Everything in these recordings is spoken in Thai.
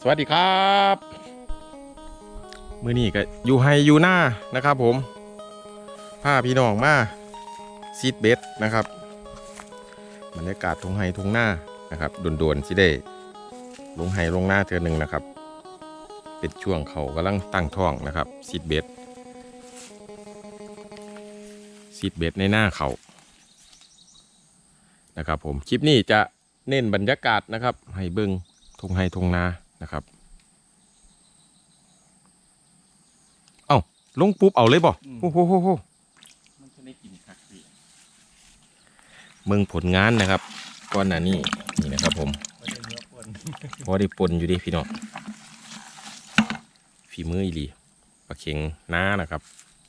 สวัสดีครับมือนี้ก็อยู่ไฮยู่หน้านะครับผมผ้าพี่น้องมาซีดเบสนะครับบรรยากาศทงไฮทงหน้านะครับโดนๆสิได้ลงไฮลงหน้าเธอหนึ่งนะครับ เป็นช่วงเขากำลังตั้งท้องนะครับซีดเบสซีดเบสในหน้าเขานะครับผมคลิปนี้จะ เน้นบรรยากาศนะครับ ให้เบิ้งทงไฮทงนานะครับ เอ้าลงปุ๊บเอาเลยบ่อืมโอ้โหโหโหมันจะได้กินคักสิเมืองผลงานนะครับก้อนหน้านี้นี่นะครับผมไม่ได้เนื้อปนพอได้ปนอยู่ดิพี่น้องฝีมืออีหลีปลาเข็งน้านะครับ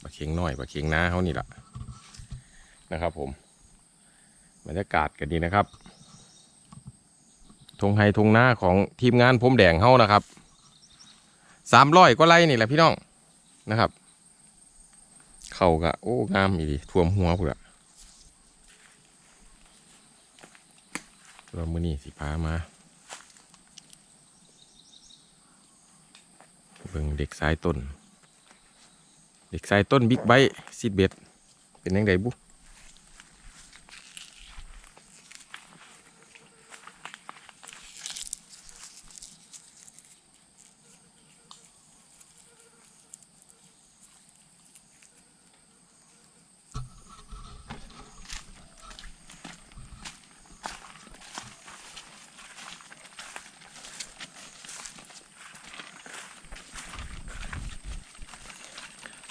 ปลาเข็งน้อยปลาเข็งน้าเขานี่แหละนะครับผมบรรยากาศกันดีนะครับ ทงไฮทงหน้าของทีมงานผมแดงเฮานะครับสามร้อยก็ไล่นี่แหละพี่น้องนะครับ เข่ากะโอ้งามอีหลีท่วมหัวพุ่นละเรามือนี่สิพามา เบิ่งเด็กสายต้น เด็กสายต้นบิ๊กไบค์ซีดเบ็ดเป็นยังไงบุ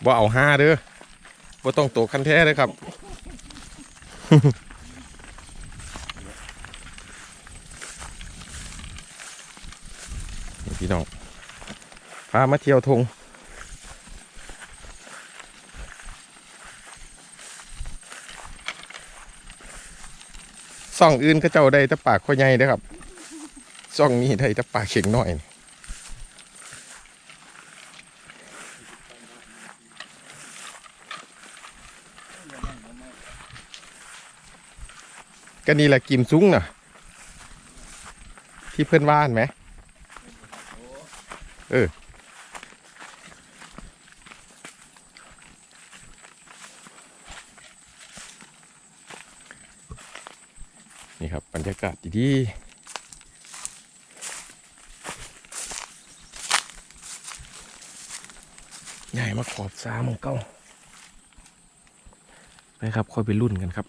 ว่าเอาห้าเด้อว่าต้องโตคันแท้เลยครับ พี่น้องพามาเที่ยวทงซ่องอื่นเขาเจ้าได้แต่ปากข้อใหญ่เด้อครับซ่องนี้ได้แต่ปากเข็งน้อยนี่ ก็นี่แหละกิมซุ้งน่ะ ที่เพื่อนว่านไหม เออ นี่ครับบรรยากาศดีๆใหญ่มาขอบสามของเก้าไปครับ ค่อยไปรุ่นกันครับ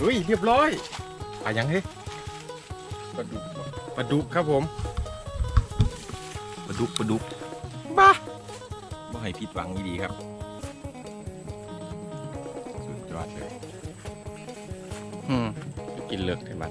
เฮ้ยเรียบร้อยปลายังเฮ้ยปลาดุกบ่ปลาดุกครับผมปลาดุกปลาดุกบ้าบ่ให้ผิดหวังดีครับ สุดยอดเลยอืมกินเลิกได้บัด